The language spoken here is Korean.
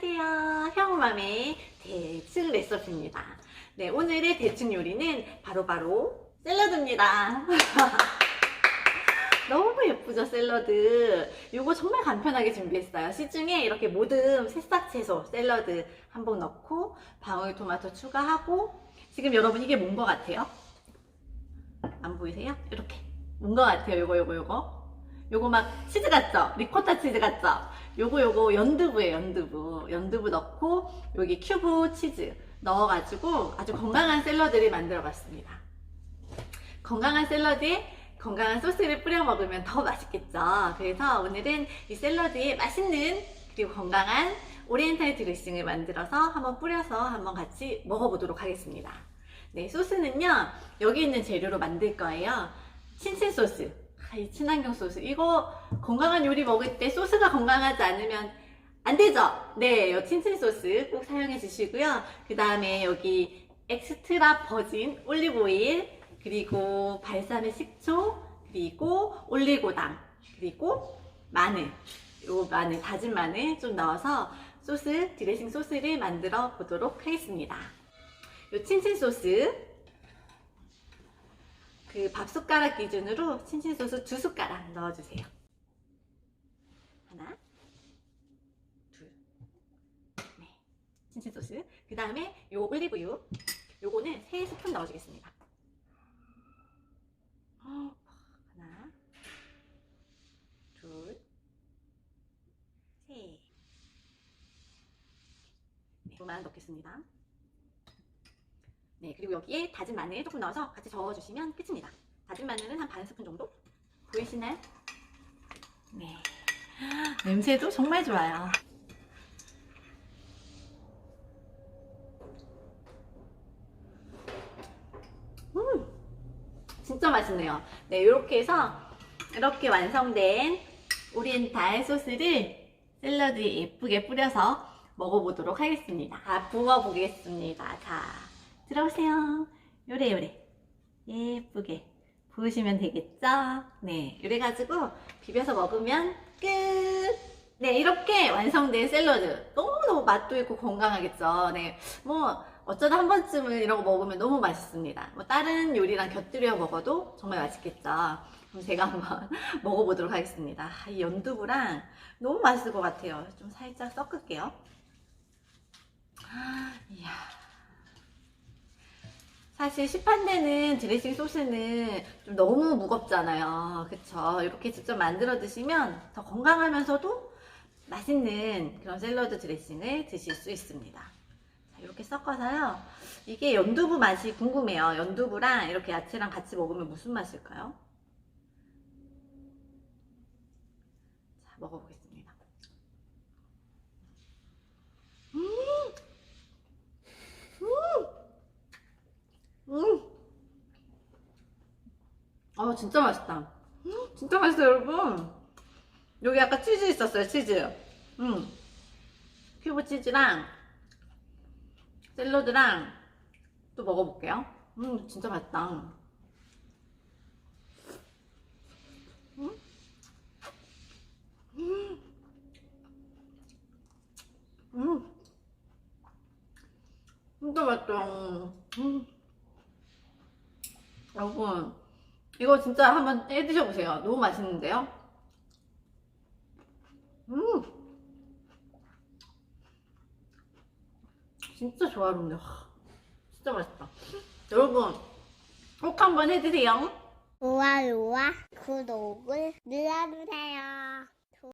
안녕하세요. 형맘의 대충 레시피입니다. 네, 오늘의 대충 요리는 바로 바로 샐러드입니다. 너무 예쁘죠, 샐러드. 이거 정말 간편하게 준비했어요. 시중에 이렇게 모듬 새싹 채소 샐러드 한번 넣고 방울토마토 추가하고 지금 여러분 이게 뭔 것 같아요? 안 보이세요? 이렇게 뭔 것 같아요? 요거 요거 요거 요거 막 치즈 같죠? 리코타 치즈 같죠? 요거 요거 연두부예요 연두부. 연두부 넣고 여기 큐브 치즈 넣어가지고 아주 건강한 샐러드를 만들어 봤습니다. 건강한 샐러드에 건강한 소스를 뿌려 먹으면 더 맛있겠죠? 그래서 오늘은 이 샐러드에 맛있는 그리고 건강한 오리엔탈 드레싱을 만들어서 한번 뿌려서 한번 같이 먹어보도록 하겠습니다. 네 소스는요 여기 있는 재료로 만들 거예요. 친친 소스 아, 이 친환경 소스 이거 건강한 요리 먹을 때 소스가 건강하지 않으면 안 되죠? 네, 요 친친 소스 꼭 사용해 주시고요. 그 다음에 여기 엑스트라 버진 올리브 오일, 그리고 발사믹 식초, 그리고 올리고당, 그리고 마늘, 요 마늘, 다진 마늘 좀 넣어서 소스, 드레싱 소스를 만들어 보도록 하겠습니다. 요 친친 소스 그 밥 숟가락 기준으로 친친 소스 두 숟가락 넣어주세요. 하나, 둘, 네, 친친 소스. 그 다음에 요 올리브유, 요거는 세 스푼 넣어주겠습니다. 어, 하나, 둘, 셋. 네, 이거만 넣겠습니다. 네, 그리고 여기에 다진 마늘 조금 넣어서 같이 저어주시면 끝입니다. 다진 마늘은 한 반 스푼 정도? 보이시나요? 네. 냄새도 정말 좋아요. 음, 진짜 맛있네요. 네, 이렇게 해서 이렇게 완성된 오리엔탈 소스를 샐러드에 예쁘게 뿌려서 먹어보도록 하겠습니다. 자, 부어보겠습니다. 자, 들어오세요. 요래 요래. 예쁘게 부으시면 되겠죠? 네, 이래가지고 비벼서 먹으면 끝! 네, 이렇게 완성된 샐러드. 너무너무 맛도 있고 건강하겠죠? 네, 뭐, 어쩌다 한 번쯤은 이런 거 먹으면 너무 맛있습니다. 뭐, 다른 요리랑 곁들여 먹어도 정말 맛있겠죠? 그럼 제가 한번 먹어보도록 하겠습니다. 아, 이 연두부랑 너무 맛있을 것 같아요. 좀 살짝 섞을게요. 아, 이야. 사실 시판되는 드레싱 소스는 좀 너무 무겁잖아요. 그쵸? 이렇게 직접 만들어 드시면 더 건강하면서도 맛있는 그런 샐러드 드레싱을 드실 수 있습니다. 자, 이렇게 섞어서요. 이게 연두부 맛이 궁금해요. 연두부랑 이렇게 야채랑 같이 먹으면 무슨 맛일까요? 자, 먹어보겠습니다. 음! 아 진짜 맛있다. 음, 진짜 맛있어요, 여러분. 여기 아까 치즈 있었어요, 치즈. 음. 큐브 치즈랑 샐러드랑 또 먹어볼게요. 음, 진짜 맛있다. 음? 음. 음. 진짜 맛있다. 음. 여러분 이거 진짜 한번 해 드셔보세요. 너무 맛있는데요? 음! 진짜 조화롭네요 진짜 맛있다. 여러분 꼭 한번 해 드세요. 좋아요와 구독을 눌러주세요.